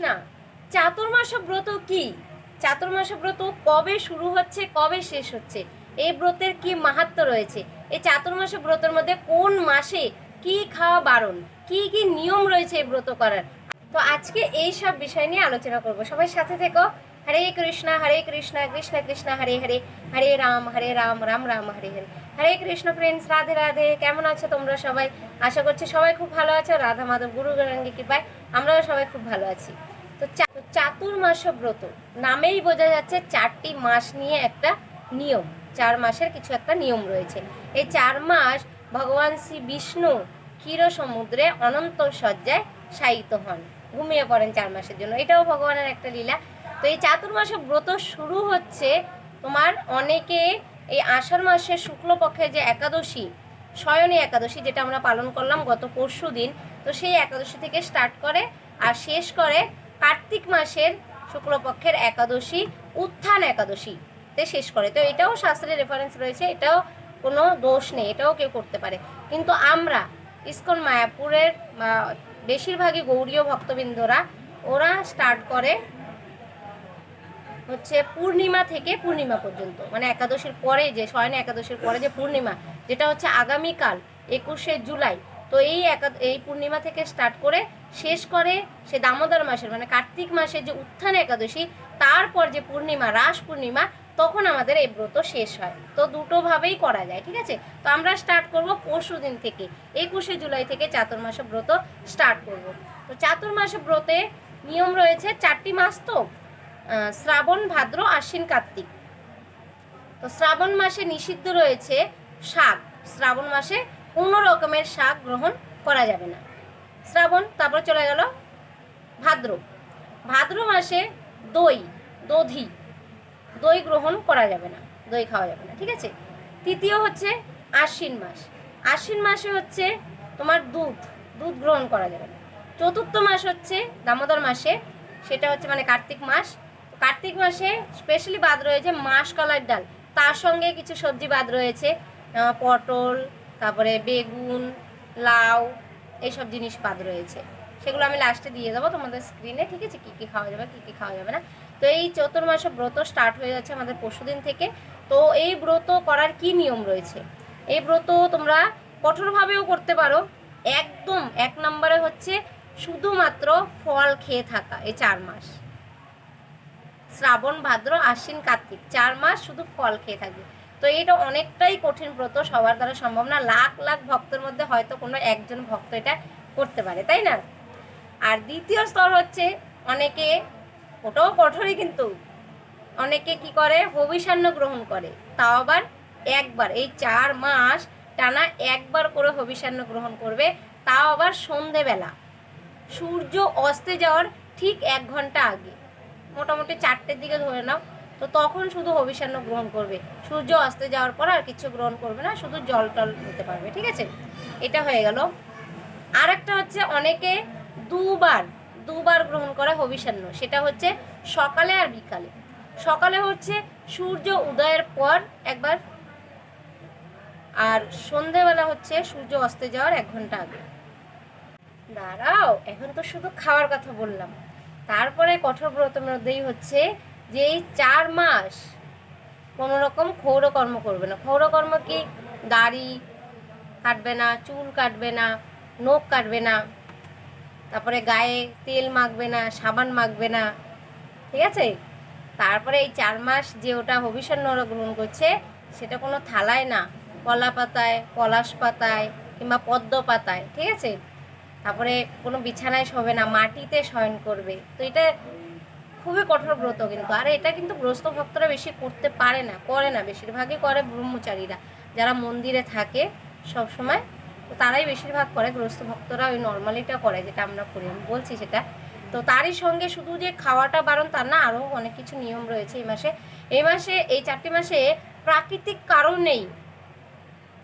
কৃষ্ণা চাতুর্মাস ব্রত কি? চাতুর্মাস ব্রত কবে শুরু হচ্ছে, কবে শেষ হচ্ছে? এই ব্রতের কি মাহাত্ম রয়েছে? এই চাতুর্মাস ব্রতের মধ্যে কোন মাসে কি খাওয়া বারণ? কি কি নিয়ম রয়েছে এই ব্রত করার? তো আজকে এই সব বিষয় নিয়ে আলোচনা করব। সবাই সাথে থেকো। হরে কৃষ্ণ হরে কৃষ্ণ কৃষ্ণ কৃষ্ণ, হরে হরে। হরে রাম হরে রাম রাম রাম, হরে হরে। হরে কৃষ্ণ ফ্রেন্ডস রাধে রাধে। কেমন আছো তোমরা সবাই? আশা করছি সবাই খুব ভালো আছো। রাধা মাধব গুরু গৌরাঙ্গী কৃপায় আমরাও সবাই খুব ভালো আছি। তো চাতুর্মাস ব্রত। নামেই বোঝা যাচ্ছে চারটি মাস নিয়ে একটা নিয়ম। চার মাসের কিছু একটা নিয়ম রয়েছে। এই চার মাস ভগবান শ্রী বিষ্ণু ক্ষীর সমুদ্রে অনন্ত সজ্জায় শায়িত হন। ঘুমিয়ে পড়েন চার মাসের জন্য। এটাও ভগবানের একটা লীলা। তো এই চাতুর্মাস ব্রত শুরু হচ্ছে তোমার অনেকে এই আষাঢ় মাসের শুক্লপক্ষের যে একাদশী শয়নী একাদশী যেটা আমরা পালন করলাম গত পরশু দিন তো সেই একাদশী থেকে স্টার্ট করে আর শেষ করে কার্তিক মাসের শুক্লপক্ষের একাদশী, উত্থান একাদশীতে শেষ করে। তো এটাও শাস্ত্রের রেফারেন্স রয়েছে, এটাও কোনো দোষ নেই, এটাও কেউ করতে পারে। কিন্তু আমরা ইস্কন মায়াপুরের বেশিরভাগই গৌরীয় ভক্তবৃন্দরা, ওরা স্টার্ট করে হচ্ছে পূর্ণিমা থেকে পূর্ণিমা পর্যন্ত। মানে একাদশীর পরে যে শয়ন একাদশীর পরে যে পূর্ণিমা, যেটা হচ্ছে আগামীকাল একুশে জুলাই। তো এই একা এই পূর্ণিমা থেকে স্টার্ট করে শেষ করে সে দামোদর মাসের মানে কার্তিক মাসের যে উত্থান একাদশী, তারপর যে পূর্ণিমা, রাস পূর্ণিমা, তখন আমাদের এই ব্রত শেষ হয়। তো দুটোভাবেই করা যায়, ঠিক আছে? তো আমরা স্টার্ট করব পরশু দিন থেকে, একুশে জুলাই থেকে চাতুর্মাস ব্রত স্টার্ট করব। তো চাতুর্মাস ব্রতে নিয়ম রয়েছে চারটি মাস তো শ্রাবণ, ভাদ্র, আশ্বিন, কার্তিক। তো শ্রাবণ মাসে নিষিদ্ধ রয়েছে শাক, শ্রাবণ মাসে কোনো রকমের শাক গ্রহণ করা যাবে না। শ্রাবণ, তারপর চলে গেল ভাদ্র। ভাদ্র মাসে দই, দধি, দই গ্রহণ করা যাবে না, দই খাওয়া যাবে না, ঠিক আছে? তৃতীয় হচ্ছে আশ্বিন মাস। আশ্বিন মাসে হচ্ছে তোমার দুধ দুধ গ্রহণ করা যাবে না। চতুর্থ মাস হচ্ছে দামোদর মাসে, সেটা হচ্ছে মানে কার্তিক মাস। কার্তিক মাসে স্পেশালি বাদ রয়েছে মাস কলার ডাল। তার সঙ্গে কিছু সবজি বাদ রয়েছে পটল, তারপরে বেগুন, লাউ এইসব জিনিস বাদ রয়েছে। সেগুলো আমি লাস্টে দিয়ে দেবো। তোমাদের স্ক্রিনে ঠিক আছে? কী কী খাওয়া যাবে, কী কী খাওয়া যাবে না? তো এই চতুর্মাস ব্রত স্টার্ট হয়ে যাচ্ছে আমাদের পরশুদিন থেকে। তো এই ব্রত করার কি নিয়ম রয়েছে? এই ব্রত তোমরা কঠোরভাবেও করতে পারো। একদম এক নম্বরে হচ্ছে শুধুমাত্র ফল খেয়ে থাকা, এই চার মাস। শ্রাবণ, ভাদ্র, আশ্বিন, কার্তিক, চার মাস শুধু ফল খেয়ে থাকবে। তো এটা অনেকটাই কঠিন ব্রত সবার দ্বারা সম্ভব না। লাখ লাখ ভক্তের মধ্যে হয়তো কোনো একজন ভক্ত এটা করতে পারে, তাই না? আর দ্বিতীয় স্তর হচ্ছে অনেকে, ওটাও কঠোরই কিন্তু, অনেকে কি করে? হবিষান্ন গ্রহণ করে। তাও আবার একবার, এই চার মাস টানা একবার করে হবিষান্ন গ্রহণ করবে। তাও আবার সন্ধেবেলা। সূর্য অস্তে যাওয়ার ঠিক এক ঘণ্টা আগে। মোটামুটি চারটের দিকে ধরে নাও। তো তখন শুধু হবিষান্ন গ্রহণ করবে। সূর্য অস্তে যাওয়ার পর আর কিছু গ্রহণ করবে না, শুধু জল টল নিতে পারবে, ঠিক আছে? এটা হয়ে গেল। আর একটা হচ্ছে অনেকে দুবার দুবার গ্রহণ করে হবিষান্ন সেটা হচ্ছে সকালে আর বিকালে। সকালে হচ্ছে সূর্য উদয়ের পর একবার, আর সন্ধেবেলা হচ্ছে সূর্য অস্তে যাওয়ার এক ঘণ্টা আগে। দাঁড়াও, এখন তো শুধু খাওয়ার কথা বললাম। তারপরে কঠোর ব্রত মধ্যেই হচ্ছে যে এই চার মাস কোনো রকম ক্ষৌরকর্ম করবে না। ক্ষৌরকর্ম কি? দাড়ি কাটবে না, চুল কাটবে না, নখ কাটবে না, তারপরে গায়ে তেল মাখবে না, সাবান মাখবে না, ঠিক আছে? তারপরে এই চার মাস যে ওটা হবিষণ্য ওরা গ্রহণ করছে, সেটা কোনো থালায় না, কলা পাতায়, পলাশ পাতায় কিংবা পদ্ম পাতায়, ঠিক আছে? তারপরে কোনো বিছানায় শোবে না, মাটিতে শয়ন করবে। তো এটা খুবই কঠোর ব্রত কিন্তু। আর এটা কিন্তু গ্রস্ত ভক্তরা বেশি করতে পারে না, করে না। বেশিরভাগই করে ব্রহ্মচারীরা। যারা মন্দিরে থাকে সব সময় তারাই বেশিরভাগ করে। গ্রস্ত ভক্তরা ওই নর্মালিটা করে, যেটা আমরা করি। আমি বলছি সেটা। তো তারই সঙ্গে শুধু যে খাওয়াটা বারণ তার না আরও অনেক কিছু নিয়ম রয়েছে এই মাসে। এই মাসে, এই চারটি মাসে প্রাকৃতিক কারণেই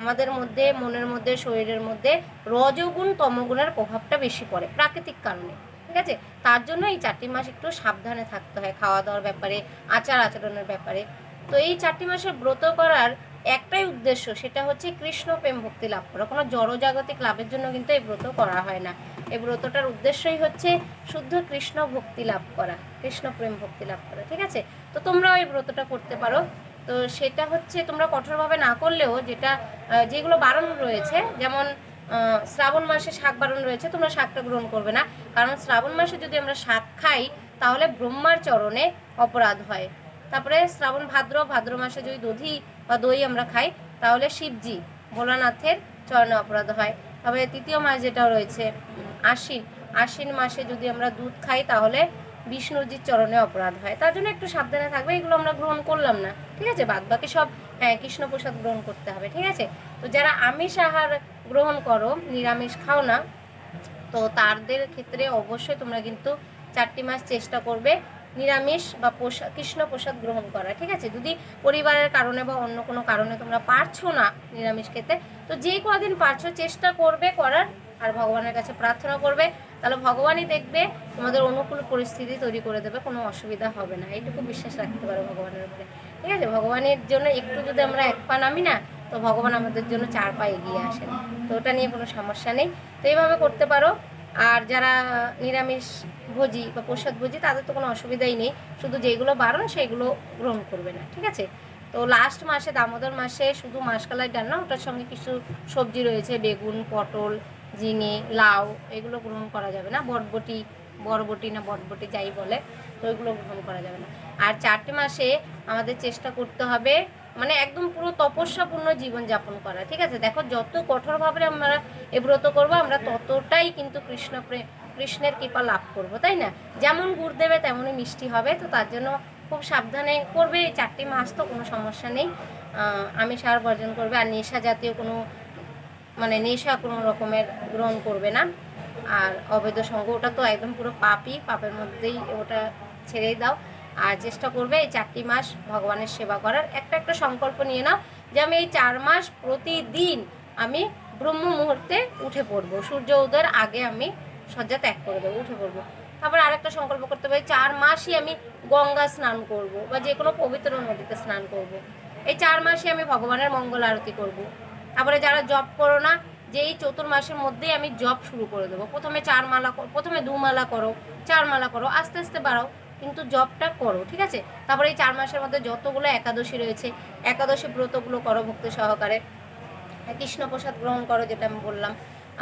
আমাদের মধ্যে, মনের মধ্যে, শরীরের মধ্যে রজগুণ তমগুণের প্রভাবটা বেশি পড়ে, প্রাকৃতিক কারণে। ঠিক আছে? তার জন্য এই চারটি মাস একটু সাবধানে থাকতে হয় খাওয়া দাওয়ার ব্যাপারে আচার আচরণের ব্যাপারে। তো এই চারটি মাসের ব্রত করার একটাই উদ্দেশ্য, সেটা হচ্ছে কৃষ্ণ প্রেম ভক্তি লাভ করা। কোনো জড়জাগতিক লাভের জন্য কিন্তু এই ব্রত করা হয় না। এই ব্রতটার উদ্দেশ্যই হচ্ছে শুদ্ধ কৃষ্ণ ভক্তি লাভ করা, কৃষ্ণ প্রেম ভক্তি লাভ করা, ঠিক আছে? তো তোমরাও এই ব্রতটা করতে পারো। তো সেটা হচ্ছে তোমরা কঠোরভাবে না করলেও যেটা যেগুলো বারণ রয়েছে, যেমন শ্রাবণ মাসে শাক বারণ রয়েছে, তোমরা শাকটা গ্রহণ করবে না। কারণ শ্রাবণ মাসে যদি আমরা শাক খাই, তাহলে ব্রহ্মার চরণে অপরাধ হয়। তারপরে শ্রাবণ ভাদ্র ভাদ্র মাসে যদি দধি বা দই আমরা খাই, তাহলে শিবজি ভোলানাথের চরণে অপরাধ হয়। তবে তৃতীয় মাস যেটা রয়েছে, আশ্বিন আশ্বিন মাসে যদি আমরা দুধ খাই, তাহলে বিষ্ণুজির চরণে অপরাধ হয়। তার জন্য একটু সাবধানে থাকবে, এগুলো আমরা গ্রহণ করলাম না, ঠিক আছে? বাদ বাকি সব হ্যাঁ কৃষ্ণ প্রসাদ গ্রহণ করতে হবে, ঠিক আছে? তো যারা আমিষ আহার গ্রহণ করো, নিরামিষ খাও না। তো তাদের ক্ষেত্রে অবশ্যই তোমরা কিন্তু চারটি মাস চেষ্টা করবে নিরামিষ বা প্রসাদ কৃষ্ণ প্রসাদ গ্রহণ করা ঠিক আছে? যদি পরিবারের কারণে বা অন্য কোনো কারণে তোমরা পারছ না নিরামিষ খেতে, তো যে কদিন পারছ চেষ্টা করবে করার আর ভগবানের কাছে প্রার্থনা করবে, তাহলে ভগবানই দেখবে তোমাদের অনুকূল পরিস্থিতি তৈরি করে দেবে, কোনো অসুবিধা হবে না। এইটুকু বিশ্বাস রাখতে পারো ভগবানের উপরে। ঠিক আছে? ভগবানের জন্য একটু যদি আমরা এক পা নামি না তো ভগবান আমাদের জন্য চার পা এগিয়ে আসেন। তো ওটা নিয়ে কোনো সমস্যা নেই। তো এইভাবে করতে পারো। আর যারা নিরামিষ ভোজি বা প্রসাদ ভোজি, তাদের তো কোনো অসুবিধাই নেই। শুধু যেগুলো বারণ, সেইগুলো গ্রহণ করবে না, ঠিক আছে? তো লাস্ট মাসে, দামোদর মাসে শুধু মাসকালাই ডাল না, ওটার সঙ্গে কিছু সবজি রয়েছে। বেগুন, পটল, ঝিঙে, লাউ, এগুলো গ্রহণ করা যাবে না। বটবটি, বরবটি না বটবটি যাই বলে, তো ওইগুলো গ্রহণ করা যাবে না। আর চারটে মাসে আমাদের চেষ্টা করতে হবে মানে একদম পুরো তপস্যাপূর্ণ জীবন যাপন করা, ঠিক আছে? দেখো যত কঠোরভাবে আমরা এ ব্রত করব, আমরা ততটাই কিন্তু কৃষ্ণ কৃষ্ণের কৃপা লাভ করব, তাই না? যেমন গুড় দেবে তেমনই মিষ্টি হবে, তো তার জন্য খুব সাবধানে করবে, এই চারটি মাস তো কোনো সমস্যা নেই। আমি সার বর্জন করবে, আর নেশা জাতীয় কোনো মানে নেশা কোনো রকমের গ্রহণ করবে না। আর অবৈধ সঙ্গ, ওটা তো একদম পুরো পাপই, পাপের মধ্যেই ওটা ছেড়েই দাও। আর চেষ্টা করবে এই চারটি মাস ভগবানের সেবা করার। একটা একটা সংকল্প নিয়ে নাও যে আমি এই চার মাস প্রতিদিন আমি ব্রহ্ম মুহূর্তে উঠে পড়ব। সূর্য উদয়ের আগে আমি শয্যা ত্যাগ করে দেবো, উঠে পড়ব। তারপর আরেকটা সংকল্প করতে পারি চার মাসই আমি গঙ্গা স্নান করব বা যে কোনো পবিত্র নদীতে স্নান করব। এই চার মাসে আমি ভগবানের মঙ্গল আরতি করব। তারপরে যারা জব করো না যে এই চতুর্মাসের মধ্যেই আমি জব শুরু করে দেবো। প্রথমে চার মালা প্রথমে দু মালা করো, চার মালা করো, আস্তে আস্তে বাড়াও। কিন্তু জবটা করো, ঠিক আছে? তারপরে এই চার মাসের মধ্যে যতগুলো একাদশী রয়েছে, একাদশী ব্রতগুলো করো ভক্তি সহকারে। কৃষ্ণ প্রসাদ গ্রহণ করো, যেটা আমি বললাম।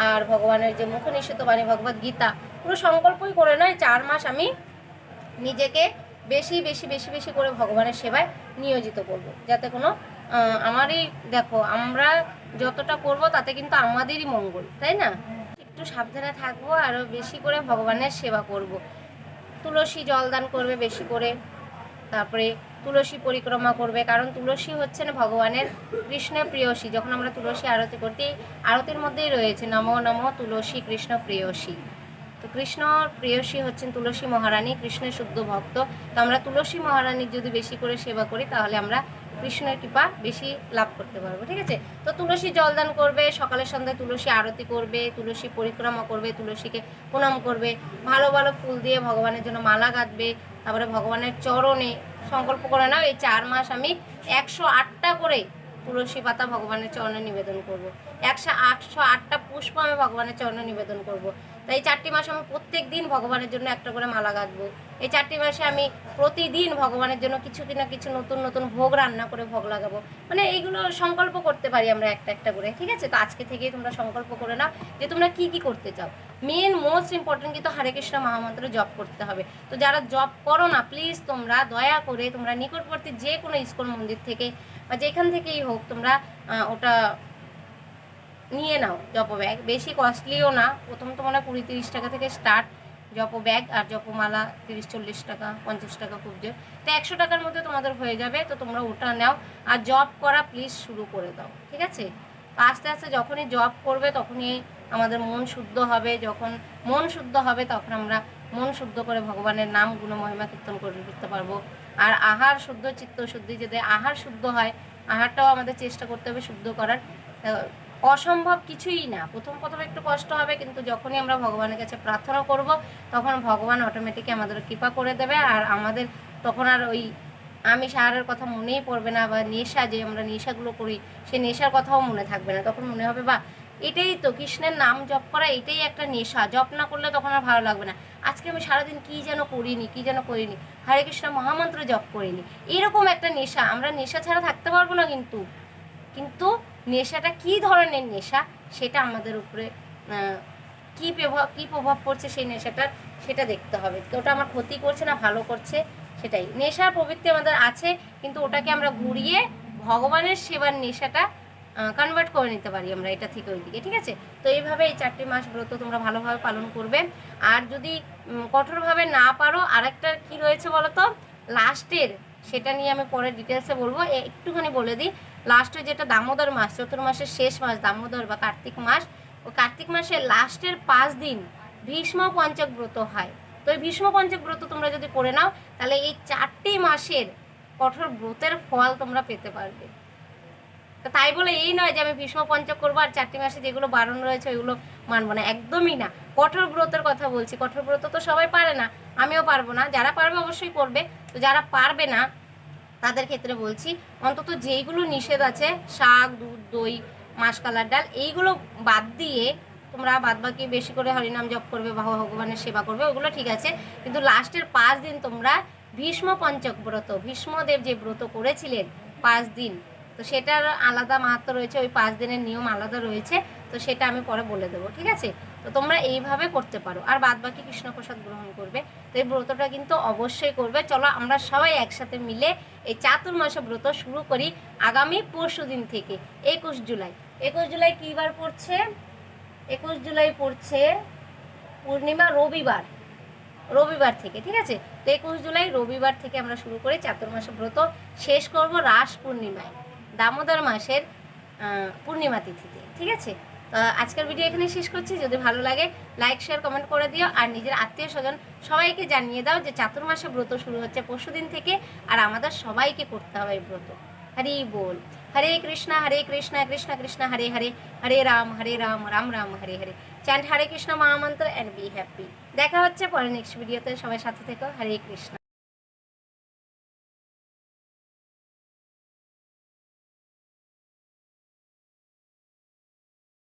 আর ভগবানের যে মুখ নিষিদ্ধ বাণী, ভগবত গীতা, পুরো সংকল্পই করে নয়, চার মাস আমি নিজেকে বেশি বেশি বেশি বেশি করে ভগবানের সেবায় নিয়োজিত করব। যাতে কোনো আমারই, দেখো, আমরা যতটা করব, তাতে কিন্তু আমাদেরই মঙ্গল, তাই না? একটু সাবধানে থাকব আরও বেশি করে ভগবানের সেবা করব। তুলসী জলদান করবে বেশি করে। তারপরে তুলসী পরিক্রমা করবে, কারণ তুলসী হচ্ছে না ভগবানের কৃষ্ণ প্রিয়সী। যখন আমরা তুলসী আরতি করতে, আরতির মধ্যেই রয়েছে, নম নম তুলসী কৃষ্ণ প্রিয়সী। তো কৃষ্ণ প্রিয়সী হচ্ছেন তুলসী মহারানী, কৃষ্ণের শুদ্ধ ভক্ত। তো আমরা তুলসী মহারানীর যদি বেশি করে সেবা করি, তাহলে আমরা কৃষ্ণের কৃপা বেশি লাভ করতে পারব, ঠিক আছে তো তুলসী জলদান করবে সকালে সন্ধ্যায় তুলসী আরতি করবে, তুলসী পরিক্রমা করবে, তুলসীকে প্রণাম করবে, ভালো ভালো ফুল দিয়ে ভগবানের জন্য মালা গাঁথবে, তারপরে ভগবানের চরণে সংকল্প করে নাও, এই চার মাস আমি একশো আটটা করে তুলসী পাতা ভগবানের চরণে নিবেদন করব। একশো আটশো আটটা পুষ্প আমি ভগবানের চরণে নিবেদন করব। তাই এই চারটি মাসে আমি প্রত্যেক দিন ভগবানের জন্য একটা করে মালা গাঁথবো। এই চারটি মাসে আমি প্রতিদিন ভগবানের জন্য কিছু কি না কিছু নতুন নতুন ভোগ রান্না করে ভোগ লাগাবো। মানে এইগুলো সংকল্প করতে পারি আমরা একটা একটা করে, ঠিক আছে? তো আজকে থেকেই তোমরা সংকল্প করে নাও যে তোমরা কি কি করতে চাও। মেন মোস্ট ইম্পর্টেন্ট কিন্তু হরে কৃষ্ণ মহামন্ত্র জপ করতে হবে। তো যারা জব করো না প্লিজ তোমরা দয়া করে তোমরা নিকটবর্তী যে কোনো ইস্কন মন্দির থেকে বা যেখান থেকেই হোক তোমরা ওটা নিয়ে নাও জপ ব্যাগ বেশি কস্টলিও না। প্রথম তো মনে হয় কুড়ি তিরিশ টাকা থেকে স্টার্ট জপ ব্যাগ আর জপমালা তিরিশ, চল্লিশ টাকা, পঞ্চাশ টাকা খুব জোর। তো একশো টাকার মধ্যে তোমাদের হয়ে যাবে। তো তোমরা ওটা নাও। আর জব করা প্লিজ শুরু করে দাও, ঠিক আছে? আস্তে আস্তে যখনই জব করবে, তখনই আমাদের মন শুদ্ধ হবে। যখন মন শুদ্ধ হবে, তখন আমরা মন শুদ্ধ করে ভগবানের নাম, গুণ, মহিমা কীর্তন করে, করতে পারব। আর আহার শুদ্ধ, চিত্ত শুদ্ধি যদি আহার শুদ্ধ হয়, আহারটাও আমাদের চেষ্টা করতে হবে শুদ্ধ করার। অসম্ভব কিছুই না। প্রথম প্রথম একটু কষ্ট হবে, কিন্তু যখনই আমরা ভগবানের কাছে প্রার্থনা করব, তখন ভগবান অটোমেটিকই আমাদের কৃপা করে দেবে। আর আমাদের তখন আর ওই আমি সাহারের কথা মনেই পড়বে না, বা নেশা যে আমরা নেশাগুলো করি, সে নেশার কথাও মনে থাকবে না। তখন মনে হবে বা এটাই তো কৃষ্ণের নাম জপ করা, এটাই একটা নেশা। জপ না করলে তখন আর ভালো লাগবে না। আজকে আমি সারাদিন কি যেন করিনি, কি যেন করিনি। হরে কৃষ্ণ মহামন্ত্র জপ করিনি। এরকম একটা নেশা। আমরা নেশা ছাড়া থাকতে পারব না কিন্তু। কিন্তু নেশাটা কি ধরনের নেশা? সেটা আমাদের উপরে কি প্রভাব কি প্রভাব পড়ছে সেই নেশাটার সেটা দেখতে হবে। ওটা আমার ক্ষতি করছে না ভালো করছে সেটাই। নেশার প্রবৃত্তি আমাদের আছে, কিন্তু ওটাকে আমরা ঘুরিয়ে ভগবানের সেবার নেশাটা কনভার্ট করে নিতে পারি আমরা এটা থেকে ওই দিকে ঠিক আছে? তো এইভাবে এই চারটি মাস ব্রত তোমরা ভালোভাবে পালন করবে। আর যদি কঠোরভাবে না পারো, আরেকটা কি রয়েছে বলো তো লাস্টের সেটা নিয়ে আমি পরে ডিটেলসে বলব। একটুখানি বলে দিই। লাস্টে যেটা দামোদর মাস চতুর মাসের শেষ মাস, দামোদর বা কার্তিক মাস, ও কার্তিক মাসের লাস্টের পাঁচ দিন ভীষ্ম পঞ্চক ব্রত হয়। তো এই ভীষ্ম পঞ্চক ব্রত তোমরা যদি করে নাও, তাহলে এই চারটি মাসের কঠোর ব্রতের ফল তোমরা পেতে পারবে। তাই বলে এই নয় যে আমি ভীষ্ম পঞ্চক করব আর চারটি মাসে যেগুলো বারণ রয়েছে ওইগুলো মানবো না, একদমই না। কঠোর ব্রতের কথা বলছি, কঠোর ব্রত তো সবাই পারে না, আমিও পারব না। যারা পারবে অবশ্যই করবে, তো যারা পারবে না তাদের ক্ষেত্রে বলছি, অন্তত যেইগুলো নিষেধ আছে, শাক, দুধ, দই, মাসকালার ডাল, এইগুলো বাদ দিয়ে তোমরা বাদ বাকি বেশি করে হরিনাম জপ করবে বা ভগবানের সেবা করবে, ওগুলো ঠিক আছে। কিন্তু লাস্টের পাঁচ দিন তোমরা ভীষ্ম পঞ্চক ব্রত ভীষ্মদেব যে ব্রত করেছিলেন পাঁচ দিন, তো সেটার আলাদা মাহাত্ম রয়েছে, ওই পাঁচ দিনের নিয়ম আলাদা রয়েছে, তো সেটা আমি পরে বলে দেবো, ঠিক আছে? তো তোমরা এইভাবে করতে পারো। আর বাদ বাকি কৃষ্ণপ্রসাদ গ্রহণ করবে। তো এই ব্রতটা কিন্তু অবশ্যই করবে। চলো আমরা সবাই একসাথে মিলে এই চাতুর্মাসে ব্রত শুরু করি আগামী পরশু দিন থেকে, একুশ জুলাই। একুশ জুলাই কী বার পড়ছে? একুশ জুলাই পড়ছে পূর্ণিমা রবিবার রবিবার থেকে, ঠিক আছে? তো একুশ জুলাই রবিবার থেকে আমরা শুরু করি চাতুর্মাসে ব্রত শেষ করব রাস পূর্ণিমায়, দামোদর মাসের পূর্ণিমা তিথিতে, ঠিক আছে? আজকের ভিডিও এখানে শেষ করছি। যদি ভালো লাগে লাইক শেয়ার কমেন্ট করে দিও। আর নিজের আত্মীয় স্বজন সবাইকে জানিয়ে দাও যে চাতুর্মাসে ব্রত শুরু হচ্ছে পরশু দিন থেকে, আর আমাদের সবাইকে করতে হবে ব্রত। হরি বল। হরে কৃষ্ণ হরে কৃষ্ণ কৃষ্ণ কৃষ্ণ, হরে হরে। হরে রাম হরে রাম রাম রাম, হরে হরে। চ্যান্ট হরে কৃষ্ণ, মহামন্ত্র অ্যান্ড বি হ্যাপি দেখা হচ্ছে পরে নেক্সট ভিডিওতে সবাই সাথে থেকো। হরে কৃষ্ণ।